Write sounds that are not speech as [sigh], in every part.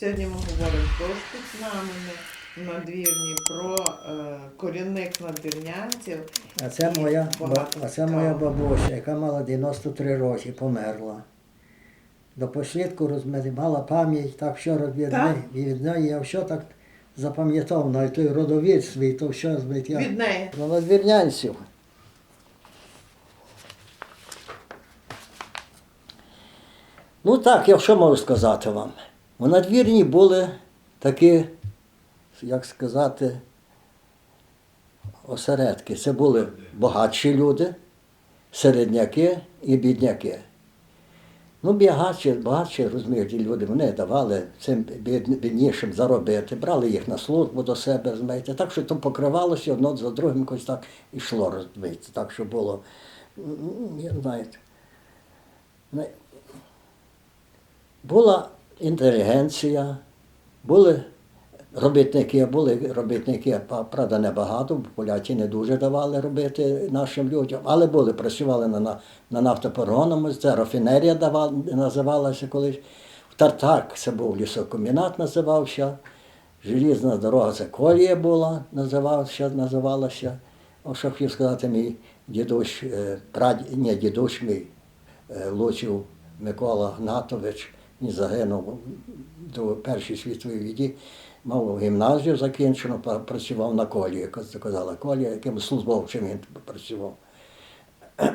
Сьогодні ми говоримо про спецнамени надвірні, про е, корінних надвірнянців. А це моя, ба- Багато а це моя цікавого. бабуся, яка мала 93 роки, померла. До послідку розмери, мала пам'ять, так що від Так? неї, від неї я все так запам'ятав, навіть той родовід свій, то все збить я. Від неї. Про надвірнянців. Ну так, я що можу сказати вам? У надвірні були такі, як сказати, осередки. Це були багатші люди, середняки і бідняки. Ну, багатші, багатші, розумієте, люди, вони давали цим біднішим заробити, брали їх на службу до себе, розумієте. Так що то покривалося одно за другим, якось так ішло, розумієте. Так що було, м, знаєте. Була інтелігенція, були робітники, були робітники, правда, небагато, поляки не дуже давали робити нашим людям, але були, працювали на, на, на це рафінерія давала, називалася колись. Тартак це був лісокомбінат, називався. Желізна дорога це колія була, називався, називалася. О, що хотів сказати, мій дідусь, е, прад... ні, дідусь мій е, Лучів Микола Гнатович, він загинув до Першої світової війни, мав гімназію закінчену, працював на колії, як це казала колія, яким службовцем він працював. [clears throat]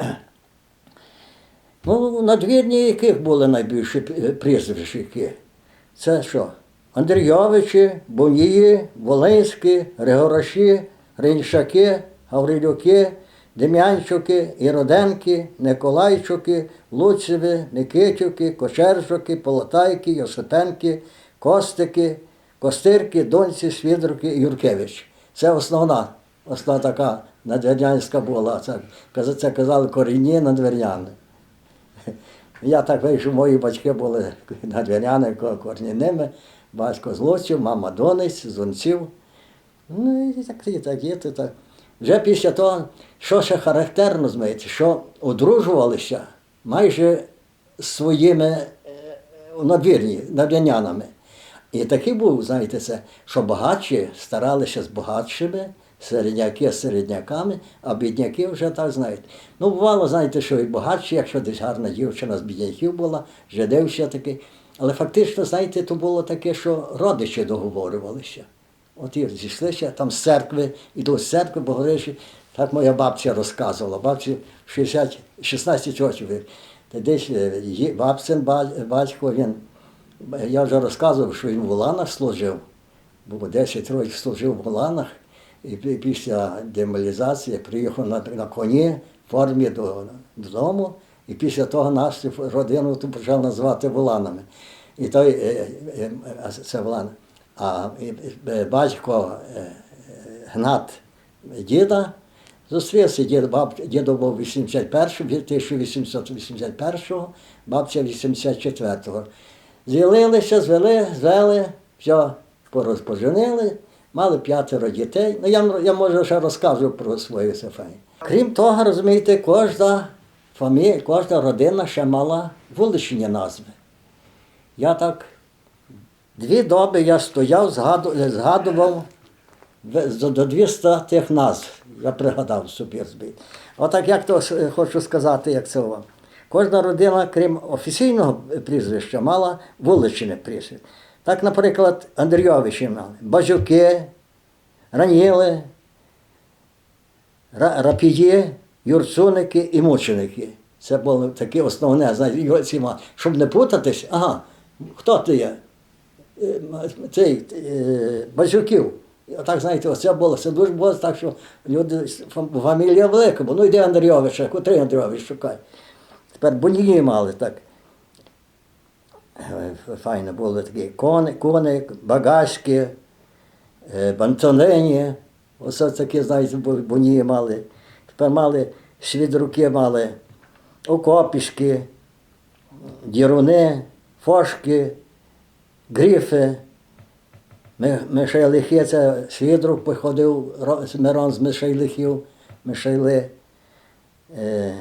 Ну, надвірні яких були найбільші прізвища які? Це що? Андрійовичі, Бонії, Волинські, Григораші, Гриншаки, Гаврилюки, Дем'янчуки, Іроденки, Николайчуки, Луцеви, Никитюки, Кочержуки, Полотайки, Йосипенки, Костики, Костирки, Донці, Свідруки Юркевич. Це основна, основна така надвірнянська була. Це, це казали корінні надвірняни. Я так вийшов, мої батьки були надвіряни корняними, батько з Луців, мама Донець, з. Ну і так, і так, і так. Вже після того, що ще характерно, знаєте, що одружувалися майже своїми е, надвірні, надвірнянами. І такий був, знаєте, це, що багатші старалися з багатшими, середняки з середняками, а бідняки вже так знаєте. Ну, бувало, знаєте, що і багатші, якщо десь гарна дівчина з бідняків була, жидився такий. Але фактично, знаєте, то було таке, що родичі договорювалися. От і зійшлися там з церкви, іду з церкви, бо говориш, так моя бабця розказувала. Бабці 60, 16 років. Десь е, бабцин батько, він, я вже розказував, що він в Уланах служив, бо 10 років служив в Уланах, і після демобілізації приїхав на, на коні в формі до, додому, і після того нашу родину почав називати Воланами. І той, е, е, це Волан, а батько Гнат діда зустрівся, дід, баб, дідо був 81-го, 1881-го, бабця 84-го. З'явилися, звели, звели, все, порозпоженили, мали п'ятеро дітей. Ну, я, я може ще розкажу про свою Сефені. Крім того, розумієте, кожна фамілія, кожна родина ще мала вуличні назви. Я так дві доби я стояв, згаду- згадував до 200 тих назв. Я пригадав собі. Отак як то хочу сказати, як це вам. Кожна родина, крім офіційного прізвища, мала вуличне прізвище. Так, наприклад, Андрійовичі мали Бажуки, Раніли, Ра- Рапії, Юрцуники і Мученики. Це було таке основне, знаєте, щоб не путатись, ага, хто ти є? Е, Цей е, Бажуків. І Отак, знаєте, оце було, це дуже було так, що люди, фамілія велика, бо ну йди Андрійовича, котрий Андрійович шукай. Тепер бонії мали так. Е, Файно були такі кони, коник, багажки, е. Оце такі, знаєте, бу- бонії мали. Тепер мали свідруки, мали окопішки, діруни, фошки, гріфи. Ми- Мишайлихи, це свідрук походив Ро- Мирон з Мишайлихів, Мишайли. Е,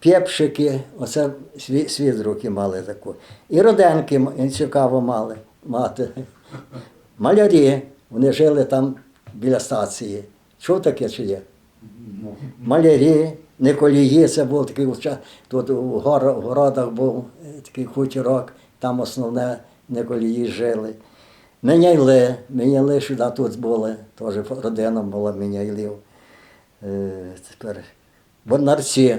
Пєпшики, оце сві- свідруки мали таку. І роденки цікаво мали. мати. Малярі, вони жили там біля стації. Чув таке чи є? Малярі, Николії, це був такий тут у городах був е, такий хутірок, там основне Николії жили. Міняйли, міняйли сюди тут були, теж родина була міняйлів. Е, тепер Бонарці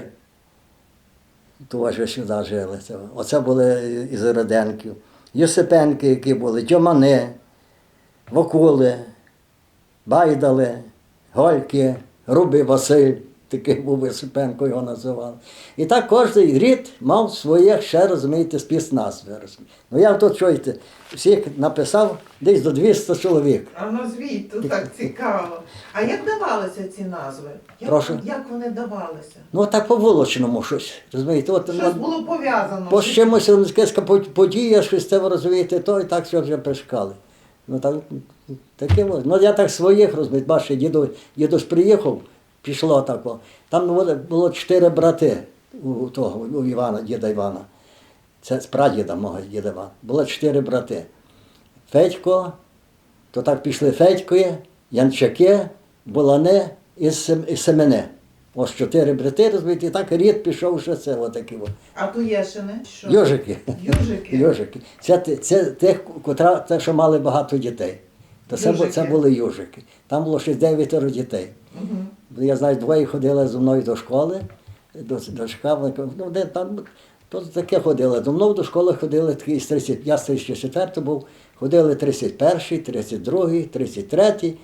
теж сюди жили. Оце були із Роденків. Юсипенки, які були, Тьомани, Вокули, Байдали, Гольки, Рубий Василь, такий був Юсипенко, його називали. І так кожен рід мав своє, ще розумієте, спецназви. розумієте. Ну я тут чуєте, всіх написав десь до 200 чоловік. А назвіть, тут так цікаво. А як давалися ці назви? Як, Прошу? як вони давалися? Ну так по вуличному щось. Розумієте, от, Щось було пов'язано. по чимось якась подія, щось це розумієте, то і так все вже пришкали. Ну так, таке. Ну я так своїх розумієте, бачите, діду, дідусь приїхав, пішло тако. Там було, чотири брати у того, у Івана, діда Івана. Це з прадіда мого діда Івана. Було чотири брати. Федько, то так пішли Федьки, Янчаки, Булани і Сем- і Семени. Ось чотири брати, розумієте, і так рід пішов ще це отакі. От. А Туєшини? Що? Йожики. Южики. Йожики. Це, це тих, котра, те, що мали багато дітей. То це, це були южики. Там було ще дев'ятеро дітей. Мгм. Я знаю, двоє ходили зі мною до школи, до, до школи, ну, де там, то таке ходили. До мною до школи ходили такі з 30, я з 34 був, ходили 31, 32, 33,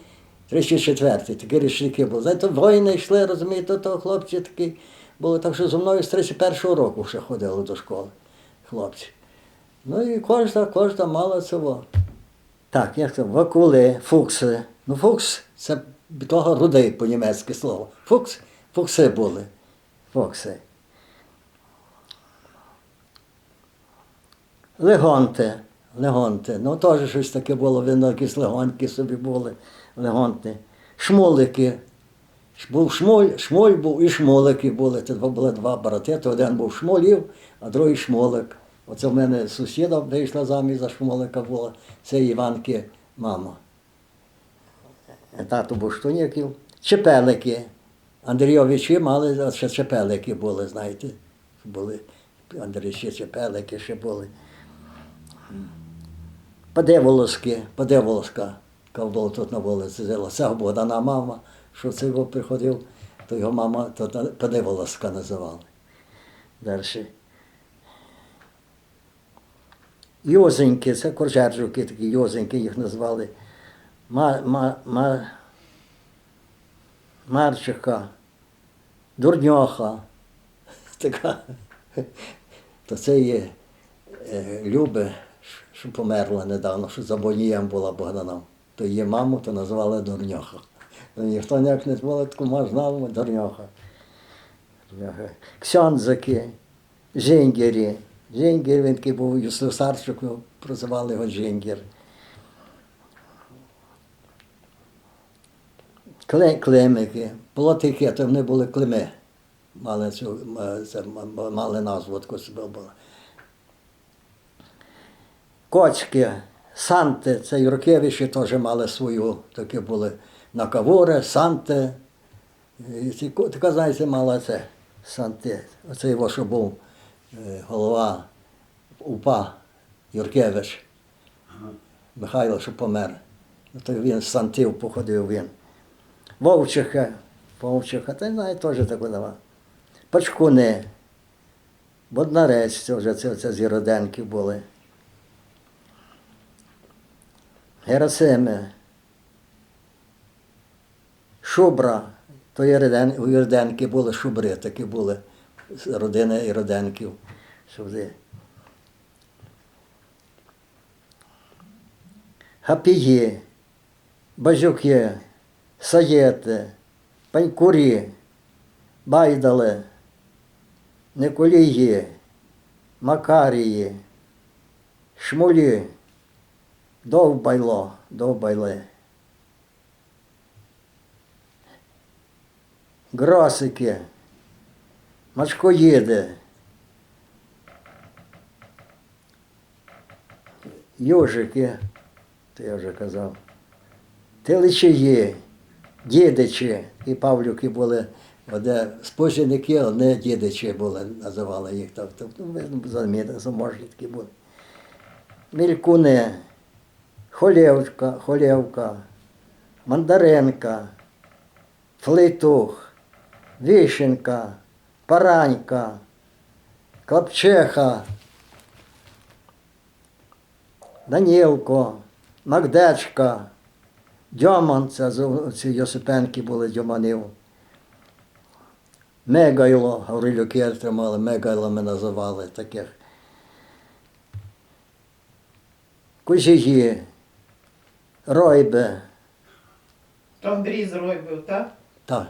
34, такі річники були. Знаєте, воїни йшли, розумієте, то хлопці такі були. Так що зі мною з 31 року ще ходили до школи, хлопці. Ну і кожна, кожна мала цього. Так, як це? Вакули, фукси. Ну, фукс це того рудий по-німецьки слово. Фукс, фукси були. Фукси. Легонти. Легонти. Ну, теж щось таке було, видно, якісь легоньки собі були. Легонти. Шмулики. Ш- Був шмоль, шмоль був і шмолики були. Це були два брати. То один був шмолів, а другий шмолик. Оце в мене сусіда вийшла заміж за шмолика була. Це Іванки мама. Е, Тато був штуняків. Чепелики. Андрійовичі мали, а ще чепелики були, знаєте. Були Андрійовичі чепелики ще були. Подеволоски, подеволоска, ковбол тут на вулиці жила. Це Богдана мама, що це його приходив, то його мама то та- називали. Далі. Йозеньки, це коржержуки такі йозеньки їх назвали. Ма, ма, ма, Марчиха, Дурньоха. [laughs] Така. То це є е, Люби, що померла недавно, що за Бонієм була Богданом. То її маму то назвали Дурньоха. Ну, Ніхто ніяк не звали, таку знав Дурньоха. Ксьонзики, Жингері. Жингер, він був Юслюсарчик, прозивали його Жингер. Клемики. Було таке, то вони були клеми. Мали, цю, це, мали назву таку собі була. Кочки, Санти, це Юркевичі теж мали свою, такі були накавури, Санти. І ці Така, знаєте, мала це Санти. Оце його, що був е, голова УПА Юркевич. Михайло, що помер. То він з Сантів походив він. Вовчиха, Вовчиха, та знає, теж таку давав. Пачкуни, Боднарець, це вже це, це з Єроденків були. Герасими, Шубра, то Єрден, у Єрденки були шубри, такі були з родини Єроденків. Сюди. Гапії, Бажюки, Саєти, Панькурі, Байдали, Николії, Макарії, Шмулі, Довбайло, Довбайли. Гросики, Мачкоїди, Йожики, то я вже казав, Теличиї, дідичі і Павлюки були, одне споженики, одне дідичі були, називали їх так. Тобто, заможні такі були. Мількуни, Холєвка, Холєвка, Мандаренка, Флейтух, Вишенка, Паранька, Клапчеха, Данілко, Магдечка, Дьоман, це з- ці Йосипенки були Дьоманів. Мегайло, Гаврилюки тримали, Мегайло ми називали таких. Кузії, Ройбе, То Андрій з Ройбів, так? так.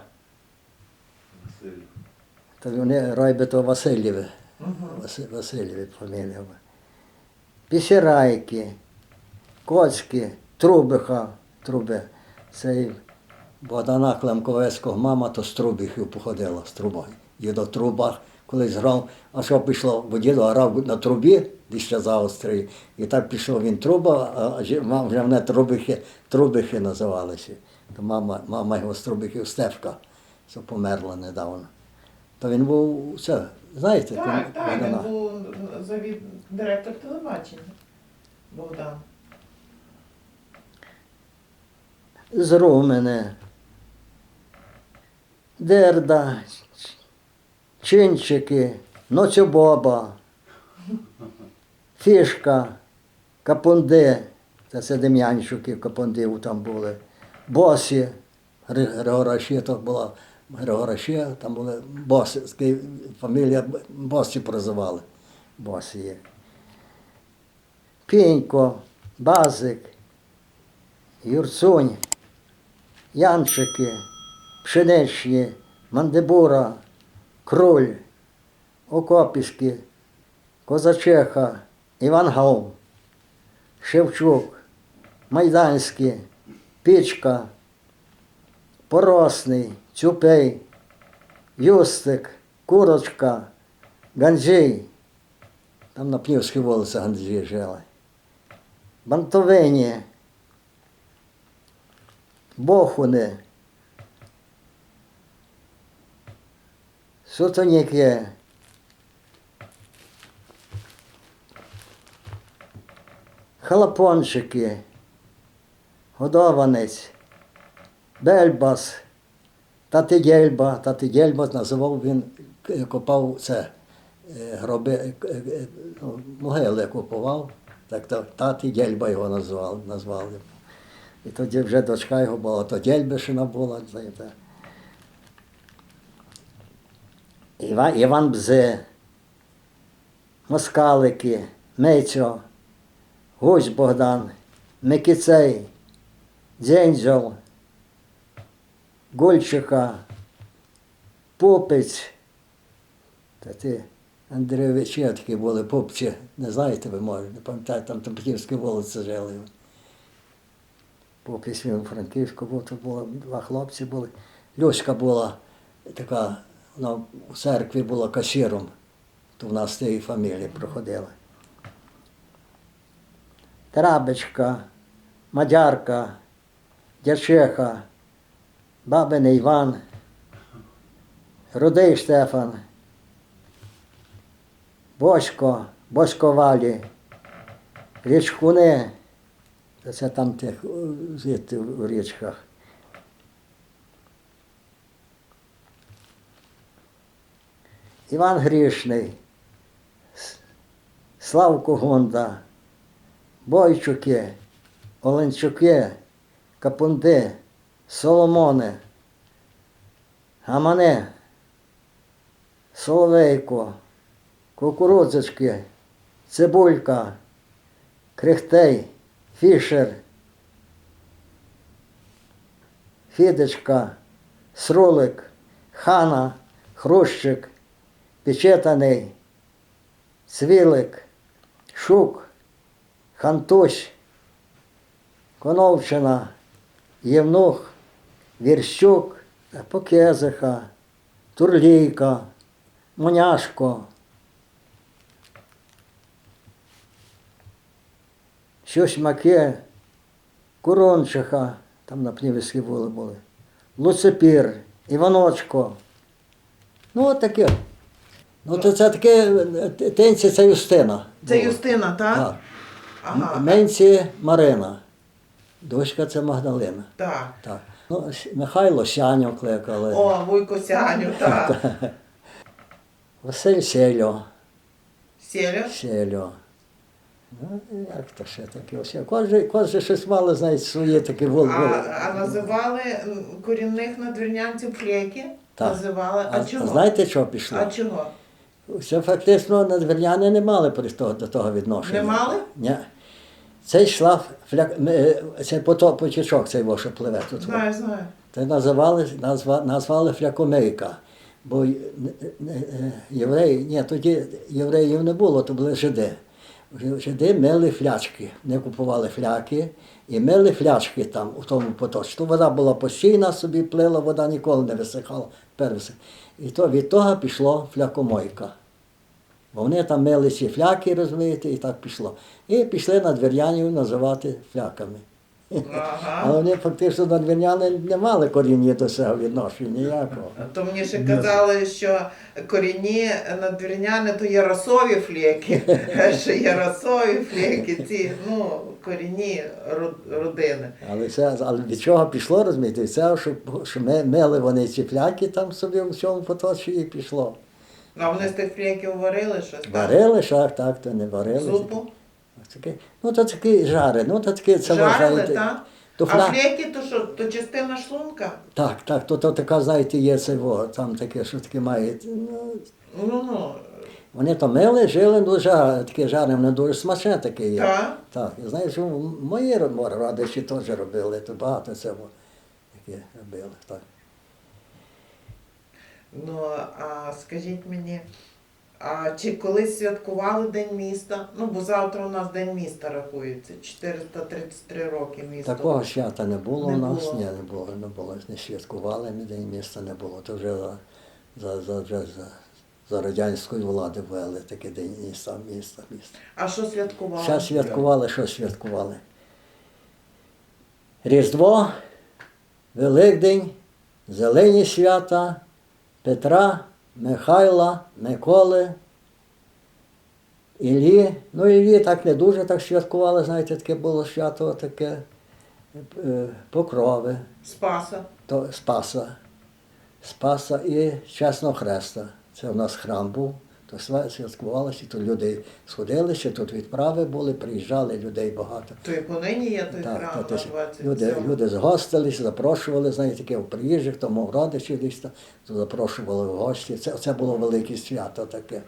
Та вони Ройбе то Васильєве. Угу. Васи- Васильєві фамілія. Пісірайки, Коцькі, Трубиха, Труби. Це Богдана Клемковецького мама, то з Трубихів походила з трубою. І до трубах колись грав, а що пішло, бо дідо грав на трубі, десь ще з Австрії, і так пішов він труба, а вже вони трубихи, трубихи називалися. То мама, мама його з трубихів Стефка, що померла недавно. То він був це, знаєте, Так, так, він був завід директор телебачення. Богдан. З Румене, Дерда, Чинчики, Ноцюбоба, Фішка, Капунди, це це Дем'янчуки, Капундів там були, Босі, Гри- Григораші, то була. Григораші, там були Боси, фамілія Босі прозивали. Босі є. Пінько, Базик, Юрцунь, Янчики, Пшеничні, Мандибура, Кроль, Окопіськи, Козачеха, Івангов, Шевчук, Майданський, Пічка, Поросний, Цюпей, Юстик, Курочка, Ганджій. Там на Пнівській вулиці Ганджі жили. Бантовині, Бохуни, Сутоніки, Халапончики, Годованець, Бельбас, Татигельба, Татигельба називав він, е, копав це е, гроби, е, ну, могили купував, так то Тати Дєльба його назвали. І тоді вже дочка його була, то Дєльбишина була. Іван, Іван Бзе, Москалики, Мейцьо, Гусь Богдан, Микіцей, Дзензьол, Гольчиха, Попець. Та ти, Андрійовичі такі були попці, не знаєте ви, може, не пам'ятаєте, там Топківські вулиці жили. Він у Франківську був, то було, два хлопці були. Люська була така, вона в церкві була касіром, то в нас тієї фамілії проходила. Трабечка, Мадярка, Дячеха, Бабин Іван, Рудий Штефан, Босько, Боськовалі, Річкуни, це там тих звідти в річках. Іван Грішний, Славко Гонда, Бойчуки, Оленчуки, Капунди, Соломони, Гамане, Соловейко, Кукурудзички, Цибулька, Крихтей, Фішер, Фідечка, Срулик, Хана, Хрущик, Печетаний, Цвілик, Шук, Хантусь, Коновчина, Євнух, Вірщук, Покезиха, Турлійка, Моняшко, Щосьмаки, Курончиха, там на Пнівській вули були, Луципір, Іваночко. Ну, от таке. Ну, то це таке тенці це Юстина. Це. Юстина, так? Так. Ага. Менці Марина. Дочка це Магдалина. Так. Так. Ну, Михайло Сяню кликали. О, Вуйко Сяню, [laughs] так. Василь Сельо. Сєлю? Сельо. Ну, як то ще таке? Ось, Кожен, кожен щось мало, знаєте, своє таке вол. А, а називали корінних надвірнянців флеки? Так. Називали. А, А, чого? знаєте, що пішло? А чого? Це фактично надвірняни не мали при того, до того відношення. Не мали? Ні. Це йшла фляк... е, це потоп, потічок цей що пливе тут. Знаю, знаю. Це називали, назва, назвали флякомейка. Бо е, е, євреї, ні, тоді євреїв не було, то були жиди. Жиди мили флячки, не купували фляки і мили флячки там у тому поточку. Вода була постійна, собі плила, вода ніколи не висихала. Перси. І то від того пішло флякомойка. Бо вони там мили ці фляки, розумієте, і так пішло. І пішли на дверяні називати фляками. Ага. вони фактично надвірняни не мали коріння до цього відношення ніякого. То мені ще казали, що корінні надвірняни то яросові флеки. [laughs] Що яросові флеки, ці ну, корінні родини. Але це але від чого пішло, розумієте? Цього, що, що ми мили вони ці фляки там собі в цьому поточі і пішло. А вони з тих флеків варили щось? так? Варили шах, так, то не варили. Зупу? Таке, ну то такі жари, ну то таке це Жарили, вважаєте. так? То А фля... флеки то що, то частина шлунка? Так, так, то, то така, знаєте, є це во, там таке, що таке має. Ну, Ну, ну, вони то мили, жили, ну жар, таке жарне, воно дуже смачне таке є. так. Так, що мої ро- родичі теж робили, то багато цього таке робили. Так. Ну, а скажіть мені, а чи колись святкували День міста? Ну, бо завтра у нас День міста рахується, 433 роки міста. Такого свята не було у нас, ні, не було, не було, не святкували, ми день міста не було. То вже за, за, за, вже за, за радянської влади ввели такий день міста, міста, міста. А що святкували? Зараз святкували, що святкували? Різдво, Великдень, Зелені свята, Петра, Михайла, Миколи, Іллі. Ну, Іллі так не дуже так святкували, знаєте, таке було свято таке е, покрови, Спаса. то Спаса. Спаса і Чесного Хреста. Це в нас храм був. То святкувалося, то люди сходилися, тут відправи були, приїжджали людей багато. То і понині є той Так, храм на люди, люди згостились, запрошували, знаєте, таке в приїжджих, то мов родичів десь там, то запрошували в гості. Це, це було велике свято таке.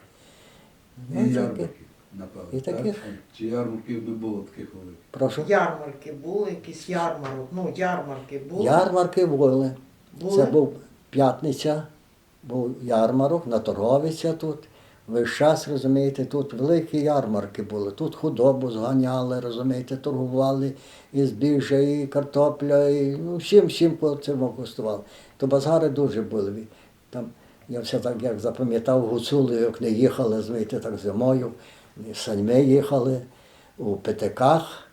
Ну, І ярмарки, напевно. І так? таких. Чи ярмарків не було таких великих? Прошу. Ярмарки були, якісь ярмарок. Ну, ярмарки були. Ярмарки були. Були? Це був п'ятниця, був ярмарок на торговиця тут. Весь час, розумієте, тут великі ярмарки були. Тут худобу зганяли, розумієте, торгували і збіжжя, і картопля, і ну, всім, всім по цьому коштували. То базари дуже були. Там, я все так як запам'ятав гуцули, як не їхали, розумієте, так зимою, саньми їхали у п'ятиках.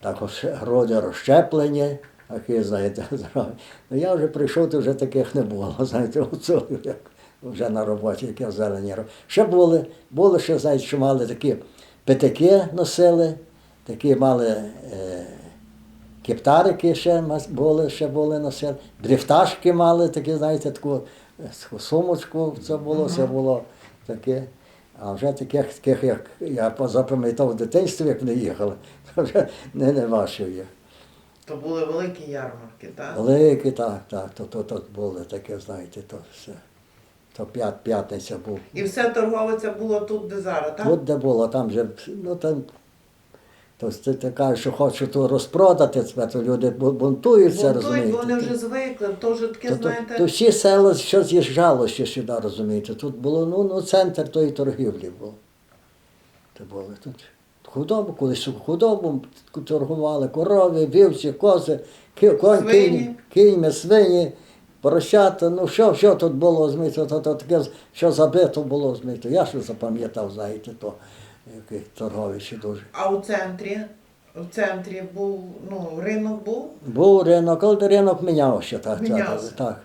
Також груди розщеплені, такі, знаєте. [laughs] Ну я вже прийшов, то вже таких не було, [laughs] знаєте, як вже на роботі, як я зелені робив. Ще були, були ще, знаєте, що мали такі п'ятики носили, такі мали е, кептарики ще були, ще були носили, дріфташки мали, такі, знаєте, таку е, сумочку, це було, це було таке. А вже таких, таких як я запам'ятав в дитинстві, як вони їхали, то [laughs] вже не, не ваші є. То були великі ярмарки, так? Великі, так, так, то, то, то були таке, знаєте, то все. То п'ят, п'ятниця був. І все торговиця було тут, де зараз, так? Тут де було, там же, ну там, то ти, кажеш, що хочу то розпродати, це, то люди бунтуються, Бунтують, розумієте. вони вже звикли, то вже таке, то, знаєте. то всі села, що з'їжджало ще сюди, розумієте. Тут було, ну, ну центр тої торгівлі був. То було тут. Худобу, колись худобу торгували, корови, вівці, кози, конь, кінь, кіньми, свині, поросята, ну що, що тут було, зміти, то, то таке, що забито було, зміти. Я що запам'ятав, знаєте, то, яких торговище дуже. А у центрі в центрі був, ну, ринок був. Був ринок, але ринок мінявся. Так, Мінявся. так.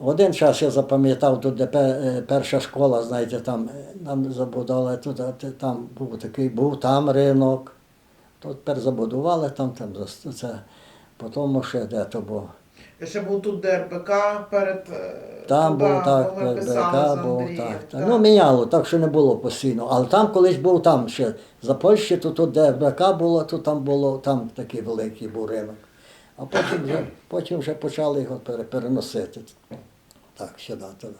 Один час я запам'ятав, тут де е, перша школа, знаєте, там е, нам забудували, тут там був такий, був там ринок. Тут тепер забудували там, там це. Потім ще де то був. Ще був тут ДРБК перед е, Там був так, з був, так, так. Ну, міняло, так що не було постійно. Але там колись був там ще за Польщі, то тут де БК було, то там було, там такий великий був ринок. А потім вже, потім вже почали його переносити. Так, сюди, туди.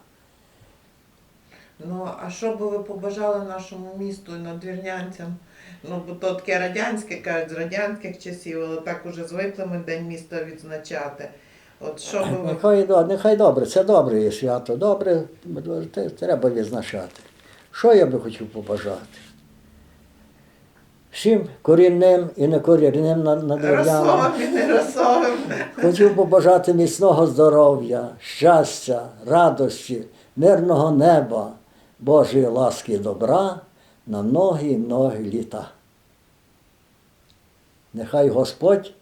Ну, а що би ви побажали нашому місту і надвірнянцям? Ну, бо то таке радянське, кажуть, з радянських часів, але так уже звикли ми День міста відзначати. От що ви Нехай, нехай добре, це добре є свято, добре, треба відзначати. Що я би хотів побажати? Всім корінним і некорінним на- надвірнянам. расовим і не расовим? Хотів побажати міцного здоров'я, щастя, радості, мирного неба, Божої ласки і добра на многі і многі літа. Нехай Господь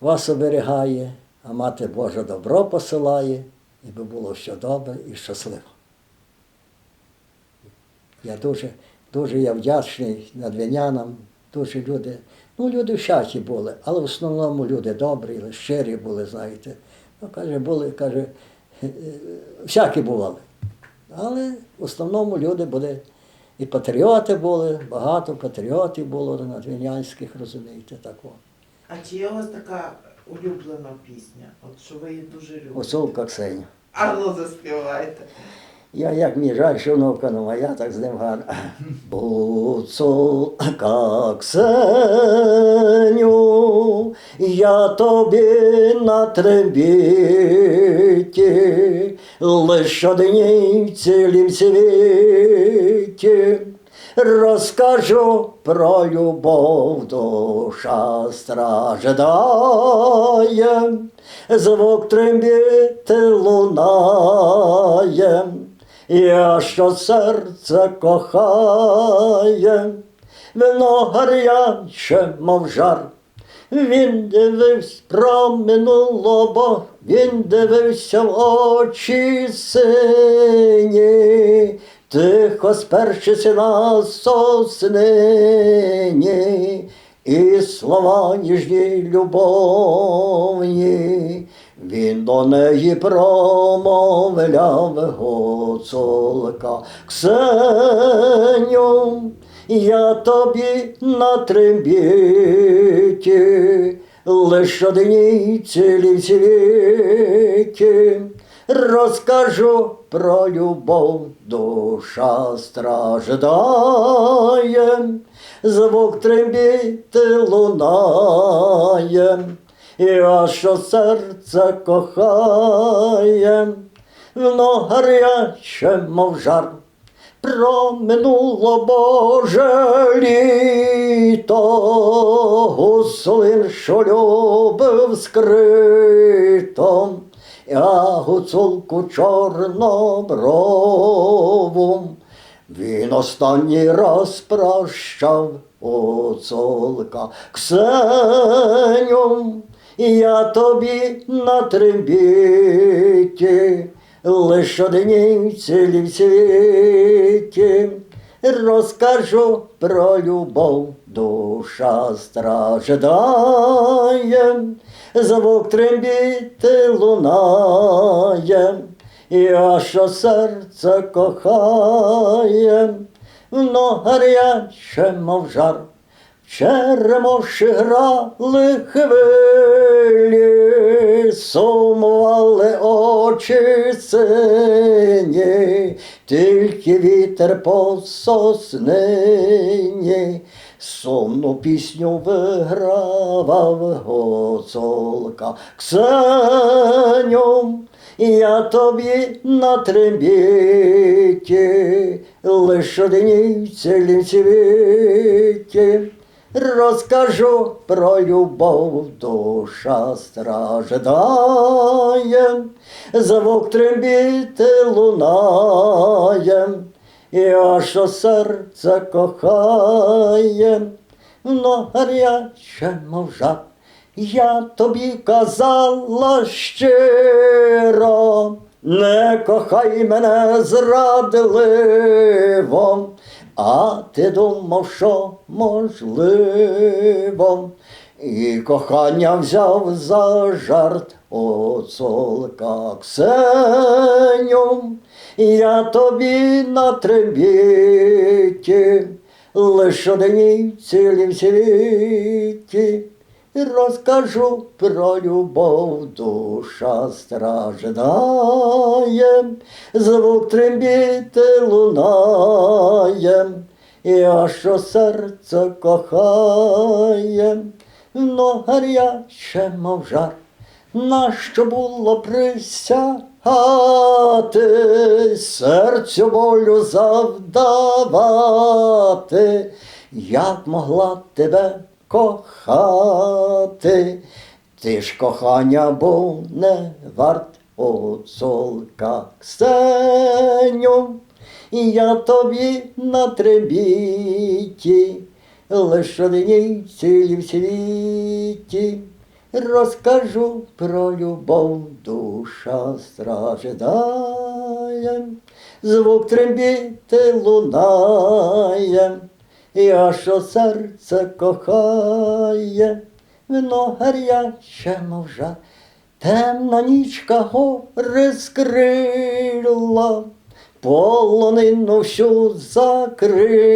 вас оберігає, а мати Божа добро посилає, і би було все добре і щасливо. Я дуже, дуже я вдячний надвінянам, дуже люди. Ну, люди всякі були, але в основному люди добрі, щирі були, знаєте. Ну, каже, були, каже, всякі бували. Але в основному люди були і патріоти були, багато патріотів було надвінянських, розумієте, такого. А чи є у вас така улюблена пісня? От що ви її дуже любите? Гуцулка Ксеня. А ну заспівайте. Я як мені жаль, що ну, а я так з ним гарно. Гуцулка Ксеню, я тобі на требіті, лиш одній в цілім світі. Розкажу про любов, душа страждає, звук трембіти лунає, я що серце кохає, вино гаряче, мов жар. Він дивився про минулого, він дивився в очі сині, тихо спершися на соснині, і слова ніжні любовні, він до неї промовляв гуцулка Ксеню, я тобі на трембіті, лиш одній цілій світі, розкажу про любов, душа страждає, звук трембіти лунає, я що серце кохає, воно гаряче, мов жар. Проминуло Боже літо, гуслин, що любив скрито, я гуцулку чорноброву, він останній раз прощав гуцулка. Ксеню, я тобі на трембіті, лиш одній в світі, розкажу про любов, душа страждає, звук трембіти лунає, я що серце кохає, воно гаряче, мов жар. В Черемоші грали хвилі, сумували очі сині, тільки вітер по соснині, сумну пісню вигравав гуцулка Ксеню. Я тобі на трембіті, лиш одній цілім світі, розкажу про любов, душа страждає, звук трембіти лунає, я що серце кохає, но гаряче, мов жар. Я тобі казала щиро, не кохай мене зрадливо, а ти думав, що можливо. І кохання взяв за жарт оцолка Ксеню, я тобі на трибіті, лиш одній цілім світі. Розкажу про любов, душа страждає, звук трембіти лунає, я що серце кохає, но гаряче, мов жар, нащо було присягати, серцю болю завдавати, як могла тебе кохати, ти ж кохання був не варт оцолка Ксеню, і я тобі на требіті, лиш одній в світі. Розкажу про любов, душа страждає, звук трембіти лунає, я що серце кохає, вино гаряче, мов жар, темна нічка гори скрила, полонину всю закрила.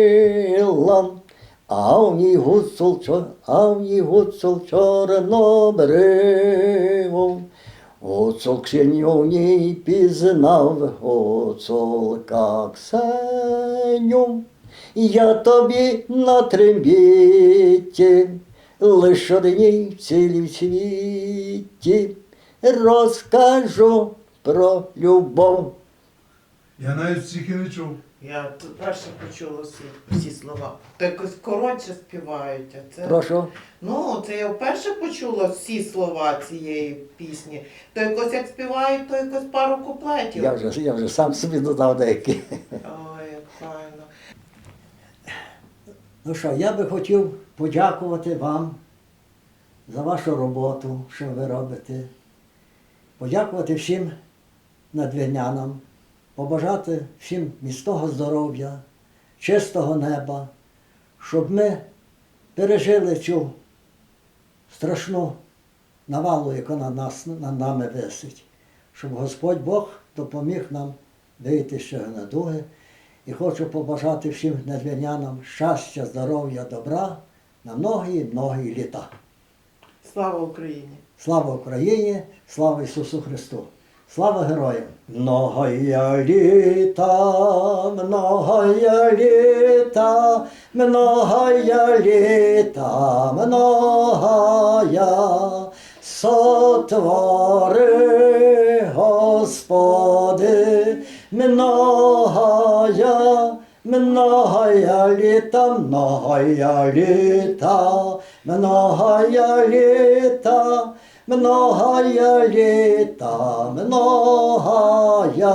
А в ній гуцул, а в ній гуцул чорнобривом. Гуцул Ксеню в ній пізнав, гуцулка Ксеню. Я тобі на трембіті, лиш одній в цілім світі, розкажу про любов. Я навіть і не чув. Я перше почула всі, всі слова. То якось коротше співають, а це. Прошу. Ну, це я вперше почула всі слова цієї пісні. То якось як співають, то якось пару куплетів. Я вже, я вже сам собі додав деякі. Ой, як файно. Ну що, я би хотів подякувати вам за вашу роботу, що ви робите. Подякувати всім надвірнянам, побажати всім міцного здоров'я, чистого неба, щоб ми пережили цю страшну навалу, яка над, нас, над нами висить, щоб Господь Бог допоміг нам вийти з цього надуги. І хочу побажати всім надвірнянам щастя, здоров'я, добра на многі-многі літа. Слава Україні! Слава Україні, слава Ісусу Христу! Слава героям! Многая літа, многая літа, многая літа, многая сотвори, Господи, многая, многая літа, многая літа, многая літа, многая літа, многая